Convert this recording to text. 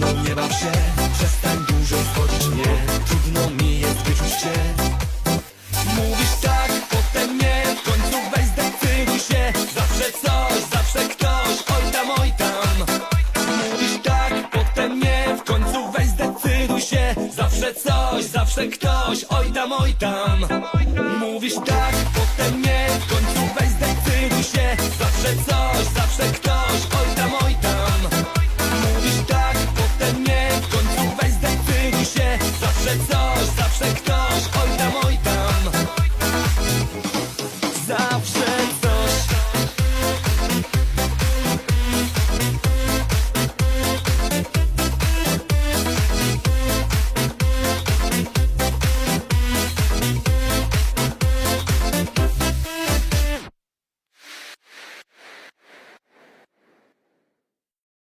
Zatrzymaj się, przestań dłużej zwodzić mnie Trudno mi jest wyczuć cię Mówisz tak, potem nie. W końcu weź zdecyduj się. Zawsze coś, zawsze ktoś. Oj tam, oj tam. Mówisz tak, potem nie. W końcu weź zdecyduj się. Zawsze coś, zawsze ktoś. Oj tam, oj tam zawsze coś, zawsze ktoś